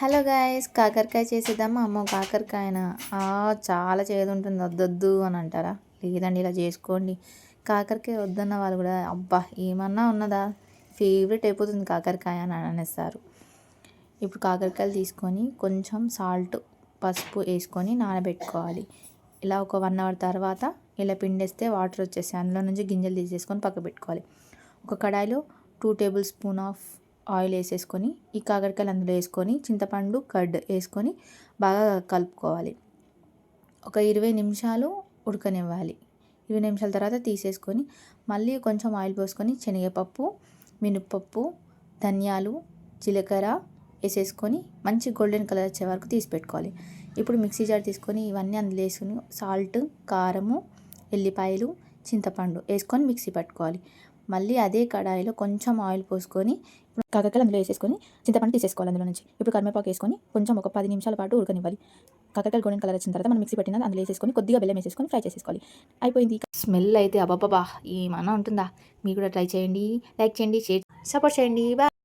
Hello guys కాకరకాయ చేసేద్దామా? అమ్మో కాకరకాయన? చాలా చేదు ఉంటుంది వద్దొద్దు అని అంటారా? లేదండి ఇలా చేసుకోండి. కాకరకాయ వద్దన్న వాళ్ళు కూడా అబ్బా ఏమన్నా ఉన్నదా? ఫేవరెట్ అయిపోతుంది కాకరకాయ అని అనేస్తారు. ఇప్పుడు కాకరకాయలు తీసుకొని కొంచెం సాల్ట్ పసుపు వేసుకొని నానబెట్టుకోవాలి. ఇలా ఒక వన్ అవర్ తర్వాత ఇలా పిండేస్తే వాటర్ వచ్చేసి అందులో నుంచి గింజలు తీసేసుకొని పక్క పెట్టుకోవాలి. ఒక కడాయిలో two tablespoon of oil వేసేసుకొని ఈ కాకరకాయలు అందులో వేసుకొని చింతపండు కర్డ్ వేసుకొని బాగా కలుపుకోవాలి. ఒక ఇరవై నిమిషాలు ఉడకనివ్వాలి. ఇరవై నిమిషాల తర్వాత తీసేసుకొని మళ్ళీ కొంచెం ఆయిల్ పోసుకొని శనగపప్పు మినప్పప్పు ధనియాలు జీలకర్ర వేసేసుకొని మంచి గోల్డెన్ కలర్ వచ్చే వరకు తీసి పెట్టుకోవాలి. ఇప్పుడు మిక్సీ జార్ తీసుకొని ఇవన్నీ అందులో వేసుకొని సాల్ట్ కారము ఎల్లిపాయలు చింతపండు వేసుకొని మిక్సీ పట్టుకోవాలి. మళ్ళీ అదే కడాయిలో కొంచెం ఆయిల్ పోసుకొని ఇప్పుడు కాకరకాయలు అందులో వేసేసుకొని చింతపండు తీసేసుకోవాలి అందులో నుంచి. ఇప్పుడు కరివేపాకు వేసుకొని కొంచెం ఒక పది నిమిషాల పాటు ఉడకనివ్వాలి. కాకరకాయలు గోల్డెన్ కలర్ వచ్చిన తర్వాత మనం మిక్సీ పెట్టినది అందులో వేసేసుకొని కొద్దిగా బెల్లం వేసేసుకొని ఫ్రై చేసేసుకోవాలి. అయిపోయింది స్మెల్ అయితే అబ్బాబ్బా ఏమన్నా ఉంటుందా? మీరు కూడా ట్రై చేయండి. లైక్ చేయండి షేర్ సపోర్ట్ చేయండి. బాయ్.